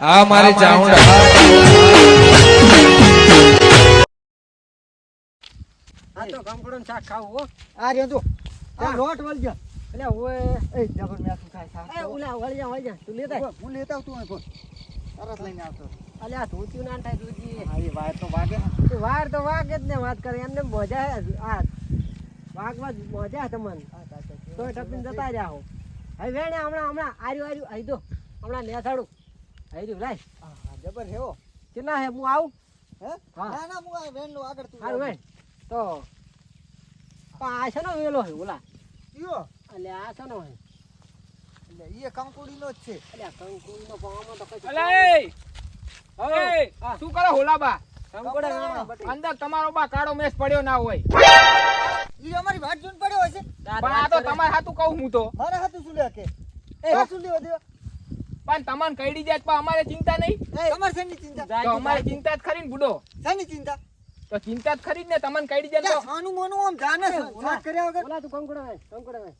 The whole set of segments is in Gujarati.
આ મારી ચાઉંડા આ તો કંકડોનું શાક ખાવું હો. આ રહ્યો તું. આ. લોટ વળી જા એટલે ઓય એ જબર મેઠું થાય શાક એ ઓલા વળજા વળજા તું લેતા. હું લેતા આવતું હોય તરત લઈને આવતો. અલ્યા ધોતિયું ના થાય ધોતી વાયર તો વાગે વાર તો વાગે જ ને વાત કરે એમને મજા આ વાગવા મજા તમને. તો ટપીને જતા જાઓ હવે વેણે હમણાં હમણાં આર્યું આર્યું આઈ દો. હમણાં નેથાડું આર્યું લાય. હા હા, જબર હેવો. કેટલા હે હું આવું? હે? ના ના હું આ વેન લો આગળ તું તો આ છે ને વેલો હે ઓલા. આ છે ને એટલે ઈ જ છે. અલ્યા કંકુડીનો પાવામાં તો કશું અલા હવે એ, શું કરો હોલાબા? કંકોડા વેણો અંદર તમારો બા કાળો મેસ પડ્યો ના હોય. ઈ અમારી વાટ જોઈને પડ્યો હશે. પણ આ તો. તમારે કહું હું તો. મારે હાથું શું લે કે? એ, એ લેવા દેવા? પણ તમને કઈડી જાય પણ અમારે ચિંતા નહીં તમારે શેની ચિંતા તો અમારે ચિંતા જ ખરી ને બુડો શેની ચિંતા તો ચિંતા જ ખરી ને તમને કઈડી જાય તો આનું મોનું આમ જાને છે ઓલા. વાત કર્યા વગર ઓલા તું કંકોડા વેણ, કંકોડા વેણ.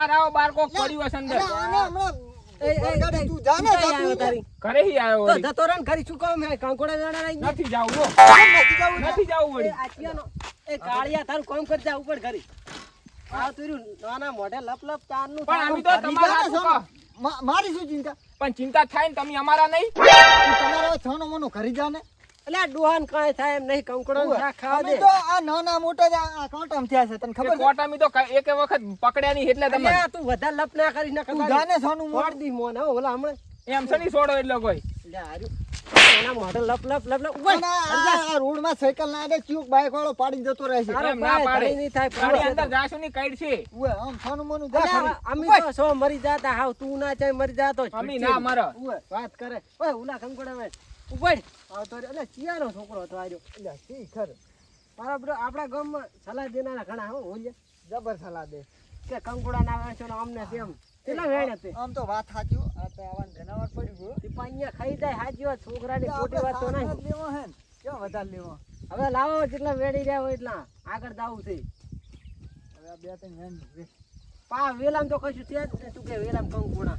આવો બાર કોક પડ્યું હશે અંદર આને હમણાં એ, એ, તું જાને જાતું તારી? ઘરે હી આવ્યો તો જતો રહે ને ઘરી શું કામ હે? કંકોડા વેણા નહીં નથી જાવું. નથી જાવું નથી જાવું એ વળી આચિયાનો, એ કાળિયા તારું કામ કરી જા ઉપર ઘરી. આ તુર્યું નાના મોઢે લપ લપ ચાંદનું પણ અમે તો તમારા કહો. મા- મારી શું ચિંતા? પણ ચિંતા થાય ને તમે અમારા નહીં? તમારા છાનો મોનો ઘરી જાને એટલે આ ડોહાન કાંઈ થાય એમ નહીં કંકડો ખાવા દે. તો આ નાના મોટા જ આ- કોટમ થયા છે તને ખબર કોટામી તો એક વખત પકડ્યા નહીં એટલે તમે તું વધારે લપ ના કરી ને તું જાને સોનું મોડ દી મોન હો, ઓલા હમણાં. એમ શની છોડો એટલે કોઈ. એના મોઢે લપ લપ લપ લપ. આ- સાયકલ ના ચૂક બાઈક વાળો પાડી જતો રહે છે. તારો ના ભાઈ નહીં થાય, ગાડી અંદર જાશું ની કઈડ છે. ઉવે, આમ છાનું મોનું જા અમે તો સો મરી જાતા હાવ તું ના ચાય મરી જાતો. અમે ના મરો. વાત કરે. ઓય ઉપાડ આવતો રે. ચિયાનો છોકરો હતો આજો ખર. તારા બધો આપણા ગામમાં સલાહ દેનારા ઘણા હો જબર સલાહ દે. કે કંકોડા ના વેચો અમને તેમ. કેટલા વેણે તે? આમ તો વાત સાચી આ તો જનાવર પડ્યું હો. તે પાંયા ખાઈ જાય હાજી વાત છોકરાની ખોટી વાત તો નહીં. લેવો હે ક્યાં વધારે લેવો? હવે લાવો જેટલા વેડી રહ્યા હોય એટલા. આગળ દાવું છે. હવે બે ત્રણ હેન પા વેલામ તો કશું છે જ ને કે વેલામ કંકુડા?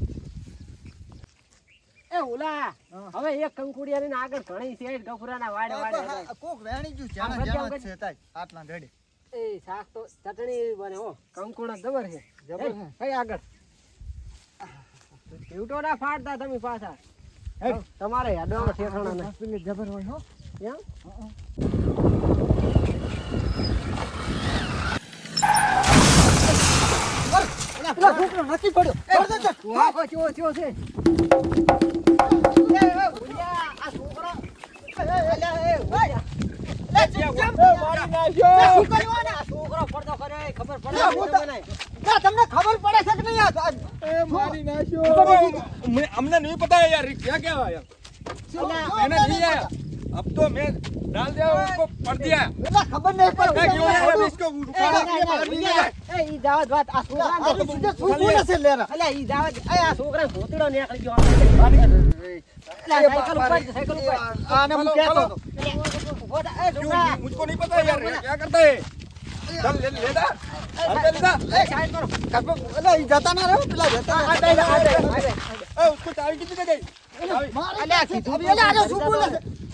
એ ઓલા હવે એક કંકુડિયા ને આગળ ઘણી છે ગફુરાના વાડે વાડે કોક વેણી જ્યું જાણે આમ જાણે જ ગજબ છે તાય. આટલા ધડે. એ શાક તો ચટણી બને હો. કંકુડા જબર છે. જબર. હે. આગળ. ટીવટોડા ફાડતા તમે પાછા. તમારે હેડવામાં ઠેઠાણા જબર હોય હો. છોકરો નથી પડ્યો છે. છોકરો. અમને નહીં પતા યાર ક્યાં ક્યાં આયા अब तो मैं डाल दिया उसको पड़ दिया खबर नहीं पड़ मैं क्यों नहीं अभी इसको उठाना के बाहर नहीं है ए ई दावत बात आ सोकरा ने सीधे सुकून से ले रहा अले ई दावत ए आ सोकरा भोतड़ो ने आकल गयो अले साइकिल ऊपर साइकिल ऊपर आने मु कहतो मुझको नहीं पता यार क्या करता है चल ले ले जा अरे ले जा ए साइड करो कसम अरे जाता ना रे पिला जाता आ दे आ दे ए उसको चाबी कितने दे अरे अभी अरे अरे सुन बोल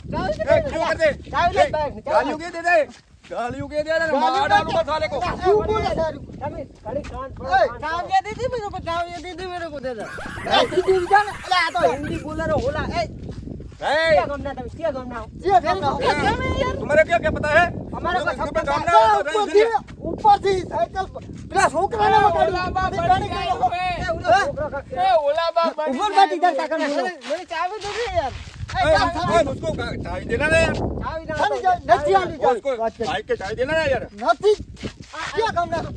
क्यों कर दे गालियों के दे दे गालियों के दे दे मार डालूंगा साले को क्यों बोल रहा है तमिल खड़ी कान पर कान ये दे दे मेरे को कान ये दे दे मेरे को दे दे ए तू जा अरे आ तो हिंदी बोल रहा होला ए તમારે ક્યાં ક્યાં પતા હે? અમારે ઉપરથી સાયકલ પેલા છોકરાને પકડી ઓલા બાપ ઉપર બાટી દરતા કરે ચાવી દે યાર.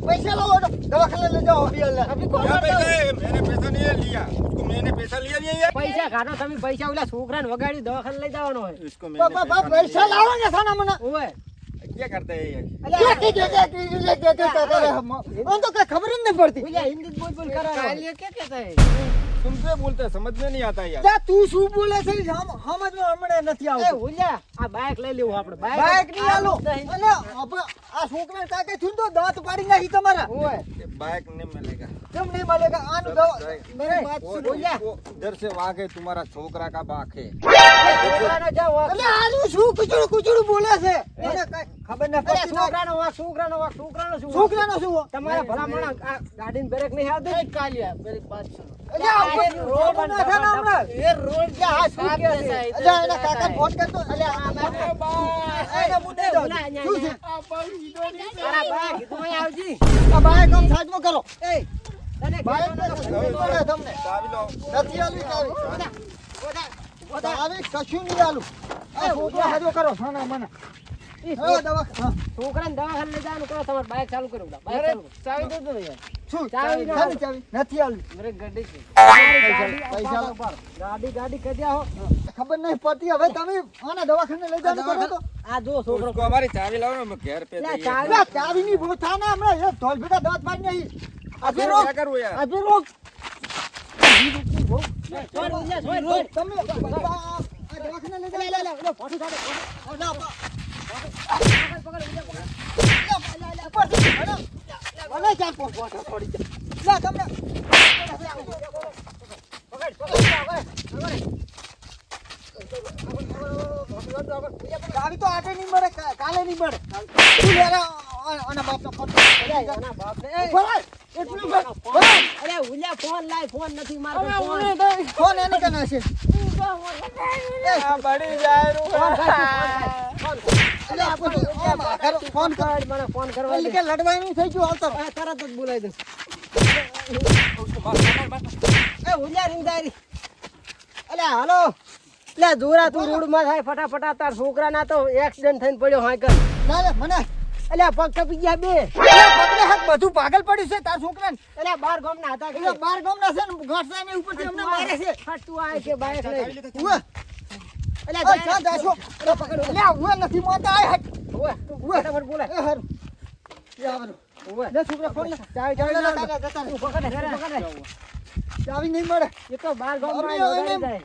पैसा लो दवाखाना ले जाओ પૈસા કાઢો તમે પૈસા ઓલા છોકરાને વગાડી દવાખાને લઈ જવાનો હોય પૈસા લાવો ને સાના મને ઓય क्या करते हैं ये तो खबर ही नहीं पड़ती हिंदी बोल बोल कर क्या कहता है सूपे बोलते समझ में नहीं आता यार। तू सूप बोले से हम हम आज में हमने नहीं आओ ए होजा आ बाइक ले लेओ आपण बाइक बाइक नहीं आलो। अरे अब आ सूकने ताके थुन तो दांत पाड़ेगा ही तुम्हारा। ओए। बाइक नहीं मिलेगा। तुम नहीं मिलेगा आनु दो मेरी बात सुन। होजा इधर से वाके तुम्हारा छोकरा का बाखे अरे आलू सूक कुचड़ कुचड़ बोले से। हाँ। ને છોકરાનો એ કરો. કશું નહીં આલું કરો. સાના છોકરાને દવાખાને લઈ જવાનું ગાડી છે ખબર નહીં પડતી હવે તમે આને દવાખાને લઈ જવાનું કરો તો આ જો છોકરો અમારી ચાવી લાવો ને ઘેર પે ચાવી ચાવી ની ભૂથા ના હમણાં એ ઢોલ ભેટા દાંત પાડી નહીં અભી રોક અભી રોક તમે દવાખાને લઈ જાવ લે લે લે ફોટો કાઢો આવી તો આજે નહીં મળે કાલે નહીં મળે તું લેરા આના બાપનો ફોન આના બાપને એટલું ફોન અરે ઉલ્યા ફોન લાય ફોન નથી મારો ફોન ફોન એને કના છે આ બડી જાય રૂ કરો, ફોન કર. કર, મને ફોન કરવા એટલે દે. કે લડવાનું થઈ ગયું આવતો તરત જ બોલાવી દઉં. એ, ઉલ્યા, રીંગદારી. અલે, હાલો. લે, દોરા તું રોડમાં થાય ફટાફટ તાર તાર છોકરાના તો એક્સિડન્ટ થઈને પડ્યો હા કર ના મને. અલ્યા પગ કપી ગયા બે. હાથ બધું પાગલ પડ્યું છે તાર છોકરાને. અલ્યા બાર ગામના હતા બાર બાર ગામના છે ને ઘાસના ઉપર ઉપરથી અમને મારે છે. ફટતું આવે છે બાય અલ્યા ઓય, જા, ક્યાં અરે, પકડો. અલે, આ નથી મોતા, આય હટ. ઓવે, ઉવે. ફટાફટ બોલે એ હારું. એ આવવાનું. લે, છોકરા, ખોલ લે. લે, લે, જતા પકડ પકડ. ચાવી નહીં મળે. એ તો બાર ગામ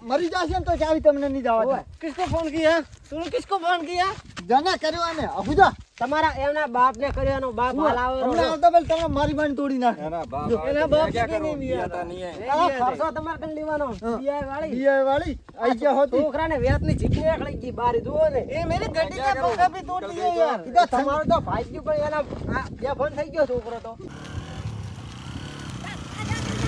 મરી જાશે તો ચાવી તમને નહીં જવા કિસકો ફોન કિયા તું કિસકો ફોન કિયા જને કર્યો અને અહુજા તમારા એના બાપ ને કર્યો બાપ હલાવો અમને આવતા પેલ તમે મારી બાન તોડી નાખ. એના બાપ એના બાપ કે નહીં મિયાતા નહીં ખર્ચો તમારે કણ લેવાનો. બીઆઈ વાળી બીઆઈ વાળી આઈ ગયા હોતી. છોકરા ને વ્યાતની જીકને અકળી ગઈ બારી જુઓ ને. એ મેરી ગડી કે પગ ભી તોડી ગઈ યાર? ઈ તો તમારો તો ભાઈ ગયો પણ એના બે ફોન થઈ ગયો છોકરો તો.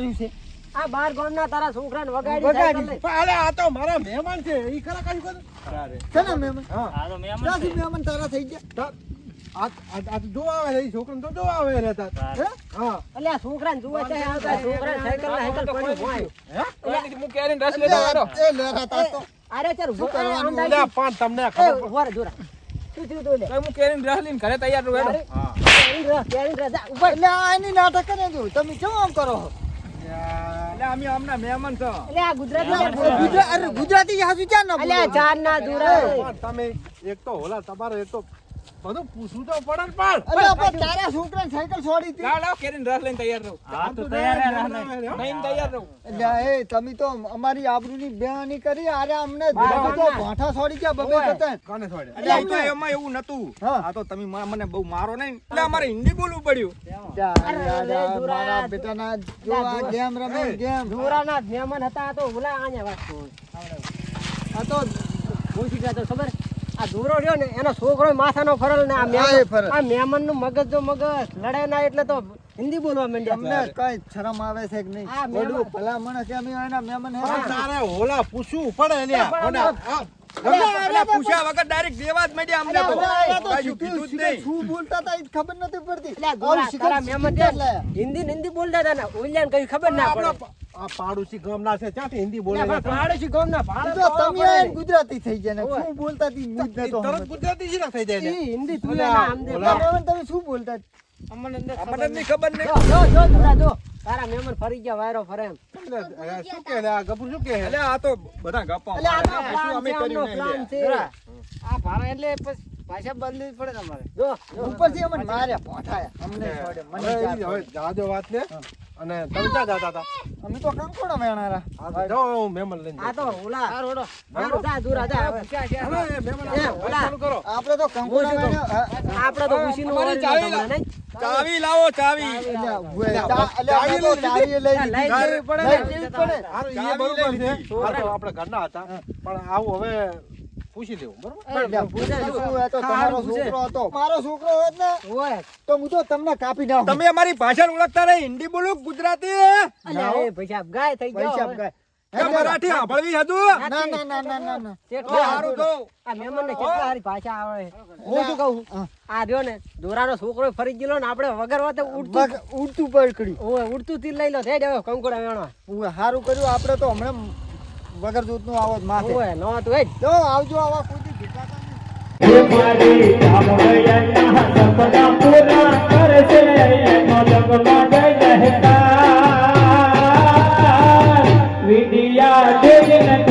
તું છે આ બાર ગામ ના તારા છોકરા ને વગાડી આ તો મારા મહેમાન છે એ ખરા કઈ છે ને મહેમાન તારા થઈ ગયા આ આ આ તો જોવા આવે છે ઈ છોકરાને તો જોવા આવે રહેતા હા અલ્યા, છોકરાને જુએ છે, આવતા સાયકલ સાયકલ પડ્યું ભોંય. કોઈ નથી, હું કેરીને રસ લેતો એ લેરા તો અરે ચાલ, શું કરવાનું? આમ અલ્યા, તમને ખબર ઊભા જોરા. શું થયું તું લે? હું કેરીને રસ લઈને ઘરે તૈયાર રહું હેડો. અરે, કેરીને રસ, કેરીને રસ. જા, ઊભા રહે. એટલે આ એની નાટક કરે જો તમે કેમ આમ કરો છો? એટલે અમે આમના મહેમાન છો અલ્યા, આ ગુજરાતી હાસુ ક્યાં ના અલ્યા, બોલો? ના દુરા. તમે એક તો હોલા તમારે એક તો બધું પૂછવું તો પડે ને પણ. અરે આપણે તારા છોકરાને સાયકલ છોડી હતી? લાવ કેરીન રસ લઈને તૈયાર રહો. હા તો તૈયાર નહીં તૈયાર રહો. એટલે એ તમે તો અમારી આબરૂની બેહાની કરી અરે અમને તો. ભાઠા છોડી ગયા બબે કતે કોને છોડે એટલે આ તો એમાં એવું નતું હા. આ તો તમે મને બહુ મારો નહીં. એટલે અમારે હિન્દી બોલવું પડ્યું. મારા બેટાના જો આ ગેમ રમે ગેમ. ધોરાના મહેમાન હતા તો ઓલા આને વાત. આ તો પૂછી ગયા તો ખબર? આ દૂરો રહ્યો ને એનો છોકરો માથાનો ફરલ ને આ મહેમાનનું મગજ જો મગજ લડે ના એટલે તો હિન્દી બોલવા માંડ્યા. અમને કઈ શરમ આવે છે કે નહીં? ભલા માણસ એમ એના મહેમાન હે. તારે ઓલા પૂછવું પડે લ્યા. પૂછ્યા વગર દેવા જ અમને તો. આ તો કાંઈ સીધું- કીધું જ નહીં. શું બોલતા હતા એ ખબર નથી પડતી એટલે આ આવું દોરા શીખર- તારા મહેમાન શીખર છે. લાયા. હિન્દી હિન્દી બોલતા હતા ને ઓલિયાને કઈ ખબર ના પડે આ પાડોશી ગામના છે ત્યાંથી હિન્દી બોલે પાડોશી ભાડે તો તો તમે ગુજરાતી થઈ જાય ને શું બોલતા તરત ગુજરાતી જ ના થઈ જાય ને. હિન્દી તું ઓલા- આમ દે. તમે શું બોલતા અમને અંદર ખબર નહીં ખબર નહીં. જો જો જો તારા મેમન ફરી ગયા વાયરો ફરે એમ. શું કે આ ગભરું શું કે એટલે આ તો બધા ગપ્પા એટલે આ તો શું અમે કર્યું નહીં પ્લાન છે. આ ભાડા એટલે ભાષા બદલવી પડે તમારે. જો. ઉપરથી અમને માર્યા પોઠાયા. અમને છોડે મને હવે જાજો વાત ને. અને તમે ક્યાં જતા હતા. અમે તો કંકોડા વેણારા. જો હું મહેમાન લઈને આ તો ઓલા હારું, જા દુરા જા હવે. એ, ઓલા. ચાલુ કરો. આપણે તો કંકોડા આપણે તો ખુશી નો ઓળખ ચાવી નહીં? ચાવી લાવો ચાવી અલ્યા, ઉએ, ચા- અલ્યા, અમે તો ચાવીએ લઈ લઈ લીધી. જવી પડે લઈ ને. જવી પડે. હારું, ઈ ચાવી લઈ છે લીધી. આ તો આપણે ઘરના હતા પણ આવું હવે પૂછી લેવું બરોબર મારો છોકરો હોત ને. તો હું તો તમને કાપી નાખું તમે અમારી ભાષા ઓળખતા નહીં હિન્દી બોલું ગુજરાતી ગાય થઈ ગાય. મરાઠી સાંભળવી હતું ના ના ના ના ના ના. કેટલા સારું કહું. આ મહેમાનને કેટલા સારી ભાષા આવે હું શું કહું? આ રહ્યો ને દોરાનો છોકરો ફરી ગયો ને આપણે વગર વાતે ઉડતું ઉડતું પકડ્યું ઓય ઉડતું તીર લઈ લો થઈ જાવ કંકોડા ઉએ, કર્યું. આપણે તો હમણાં વગર દૂધનું આવો જ માથે. ઓય નો તું એ જો આવજો આવા કોઈ ભીખાતા નહીં. મારી ચામુંડૈયા સપના પૂરા કરશે. એનો જગલો விளையாடு என